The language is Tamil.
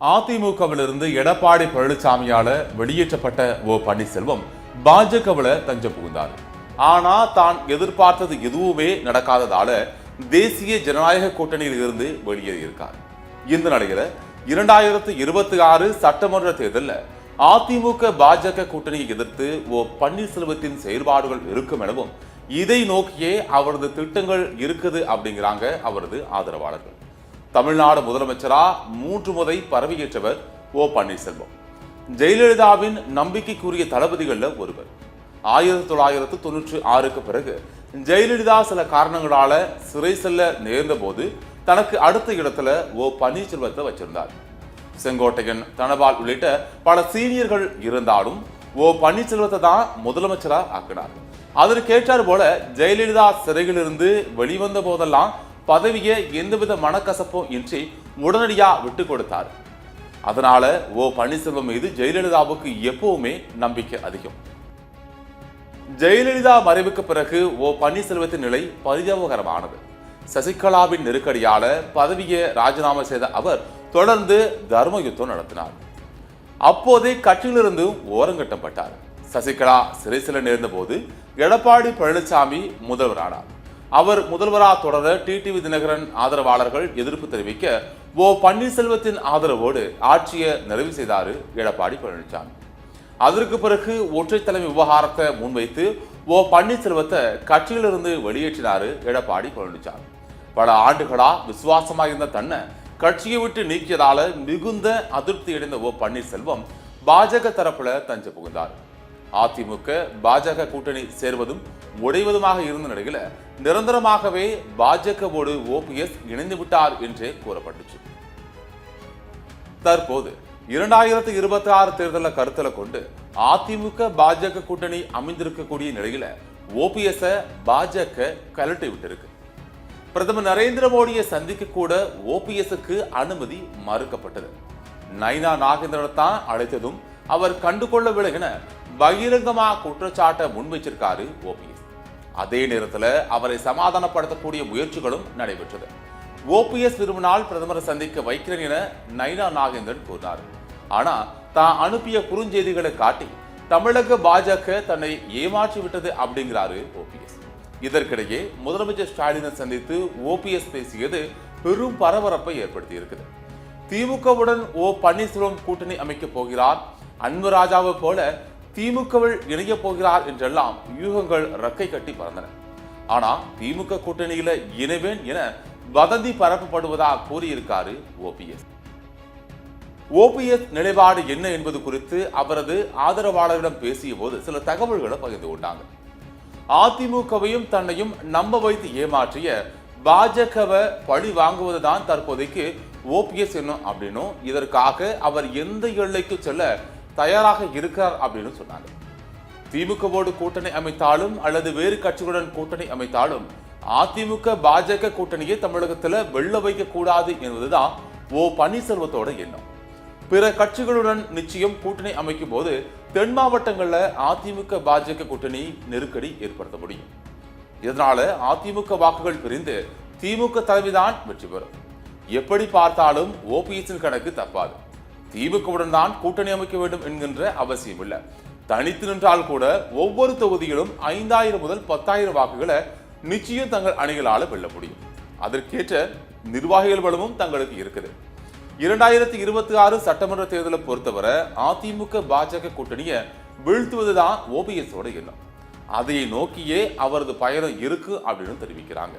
அதிமுகவிலிருந்து எடப்பாடி பழனிசாமியால வெளியேற்றப்பட்ட ஓ பன்னீர்செல்வம் பாஜகவில் தஞ்சம் புகுந்தார். ஆனா தான் எதிர்பார்த்தது எதுவுமே நடக்காததால தேசிய ஜனநாயக கூட்டணியில் இருந்து வெளியேறியிருக்கார் இந்த நிலையில இரண்டாயிரத்து இருபத்தி ஆறு சட்டமன்ற தேர்தலில் அதிமுக பாஜக கூட்டணியை எதிர்த்து ஓ பன்னீர்செல்வத்தின் செயல்பாடுகள் இருக்கும் எனவும் இதை நோக்கியே அவரது திட்டங்கள் இருக்குது அப்படிங்கிறாங்க அவரது ஆதரவாளர்கள். தமிழ்நாடு முதலமைச்சரா மூன்று முறை பதவியேற்றவர் ஓ பன்னீர்செல்வம். ஜெயலலிதாவின் நம்பிக்கைக்குரிய தளபதிகளில் ஒருவர். ஆயிரத்தி தொள்ளாயிரத்து தொண்ணூற்றி ஆறுக்கு பிறகு ஜெயலலிதா சில காரணங்களால சிறை செல்ல நேர்ந்த போது தனக்கு அடுத்த இடத்துல ஓ பன்னீர்செல்வத்தை வச்சிருந்தார். செங்கோட்டையன் தனபால் உள்ளிட்ட பல சீனியர்கள் இருந்தாலும் ஓ பன்னீர்செல்வத்தை தான் முதலமைச்சரா ஆக்கினார். அதற்கேற்றார் போல ஜெயலலிதா சிறையிலிருந்து வெளிவந்த போதெல்லாம் பதவியை எந்தவித மனக்கசப்பும் இன்றி உடனடியா விட்டு கொடுத்தார். அதனால ஓ பன்னீர்செல்வம் மீது ஜெயலலிதாவுக்கு எப்பவுமே நம்பிக்கை அதிகம். ஜெயலலிதா மறைவுக்கு பிறகு ஓ பன்னீர்செல்வத்தின் நிலை பரிதாபகரமானது. சசிகலாவின் நெருக்கடியால பதவியை ராஜினாமா செய்த அவர் தொடர்ந்து தர்ம யுத்தம் நடத்தினார். அப்போதே கட்சியிலிருந்து ஓரங்கட்டப்பட்டார். சசிகலா சிறை நேர்ந்த போது எடப்பாடி பழனிசாமி முதல்வரானார். அவர் முதல்வரா தொடர டிடிவி தினகரன் ஆதரவாளர்கள் எதிர்ப்பு தெரிவிக்க ஓ பன்னீர்செல்வத்தின் ஆதரவோடு ஆட்சியை நிறைவு செய்தாரு எடப்பாடி பழனிசாமி. அதற்கு பிறகு ஒற்றை தலைமை விவகாரத்தை முன்வைத்து ஓ பன்னீர்செல்வத்தை கட்சியிலிருந்து வெளியேற்றினாரு எடப்பாடி பழனிசாமி. பல ஆண்டுகளா விசுவாசமாக இருந்த தன்னை கட்சியை விட்டு நீக்கியதால மிகுந்த அதிருப்தி அடைந்த ஓ பன்னீர்செல்வம் பாஜக தரப்புல தஞ்சு புகுந்தார். அதிமுக பாஜக கூட்டணி சேர்வதும் உடைவதுமாக இருந்த நிலையில் நிரந்தரமாகவே பாஜகவோடு ஓபிஎஸ் இணைந்து விட்டார் என்றே கூறப்பட்டுச்சு. தற்போது இரண்டாயிரத்தி இருபத்தி ஆறு தேர்தலை கருத்தில் கொண்டு அதிமுக பாஜக கூட்டணி அமைந்திருக்கக்கூடிய நிலையில ஓபிஎஸ் பாஜக கலட்டி விட்டிருக்கு. பிரதமர் நரேந்திர மோடியை சந்திக்க கூட ஓபிஎஸ்க்கு அனுமதி மறுக்கப்பட்டது. நைனா நாகேந்திரனை தான் அழைத்ததும் அவர் கண்டுகொள்ளவில்லை என பகிரங்கமா குற்றச்சாட்டை முன்வைச்சிருக்காரு ஓபிஎஸ். அதே நேரத்துல அவரை சமாதானப்படுத்தக்கூடிய முயற்சிகளும் நடைபெற்றது. ஓபிஎஸ் விரும்பினால் பிரதமரை சந்திக்க வைக்கிறேன் என நைனா நாகேந்திரன் கூறினார். ஆனா தான் அனுப்பிய குறுஞ்செய்திகளை காட்டி தமிழக பாஜக தன்னை ஏமாற்றி விட்டது அப்படிங்கிறாரு ஓபிஎஸ். இதற்கிடையே முதலமைச்சர் ஸ்டாலினை சந்தித்து ஓபிஎஸ் பேசியது பெரும் பரபரப்பை ஏற்படுத்தி இருக்குது திமுகவுடன் ஓ பன்னீர்செல்வம் கூட்டணி அமைக்கப் போகிறார். அன்புராஜாவை போல திமுகவில் இணைய போகிறார் என்றெல்லாம் யூகங்கள் ரக்கை கட்டி பறந்தன. ஆனா திமுக கூட்டணியில இணைவேன் என வதந்தி பரப்பப்படுவதாக கூறியிருக்காரு ஓபிஎஸ் ஓபிஎஸ் நிலைப்பாடு என்ன என்பது குறித்து அவரது ஆதரவாளரிடம் பேசிய போது சில தகவல்களை பகிர்ந்து கொண்டாங்க. அதிமுகவையும் தன்னையும் நம்ப வைத்து ஏமாற்றிய பாஜகவை பழி வாங்குவதுதான் தற்போதைக்கு ஓபிஎஸ் என்னும் அப்படின்னும் இதற்காக அவர் எந்த எல்லைக்கு செல்ல தயாராக இருக்கிறார் அப்படின்னு சொன்னாங்க. திமுகவோடு கூட்டணி அமைத்தாலும் அல்லது வேறு கட்சிகளுடன் கூட்டணி அமைத்தாலும் அதிமுக பாஜக கூட்டணியை தமிழகத்துல வெள்ள வைக்க கூடாது என்பதுதான் ஓ பன்னீர்செல்வத்தோட எண்ணம். பிற கட்சிகளுடன் நிச்சயம் கூட்டணி அமைக்கும் போது தென் மாவட்டங்களில் அதிமுக பாஜக கூட்டணி நெருக்கடி ஏற்படுத்த முடியும். இதனால அதிமுக வாக்குகள் பிரிந்து திமுக தலைமைதான் வெற்றி பெறும். எப்படி பார்த்தாலும் ஓபிஎஸ்ஸின் கணக்கு தப்பாது. திமுகவுடன் தான் கூட்டணி அமைக்க வேண்டும் என்கின்ற அவசியம் இல்லை தனித்து நின்றால் கூட ஒவ்வொரு தொகுதியிலும் ஐந்தாயிரம் முதல் பத்தாயிரம் வாக்குகளை நிச்சயம் தங்கள் அணிகளால வெல்ல முடியும். அதற்கேற்ற நிர்வாகிகள் பலமும் தங்களுக்கு இருக்குது. இரண்டாயிரத்தி இருபத்தி ஆறு சட்டமன்ற தேர்தலை பொறுத்தவரை அதிமுக பாஜக கூட்டணியை வீழ்த்துவதுதான் ஓபிஎஸோட எண்ணம். அதை நோக்கியே அவரது பயணம் இருக்கு அப்படின்னு தெரிவிக்கிறாங்க.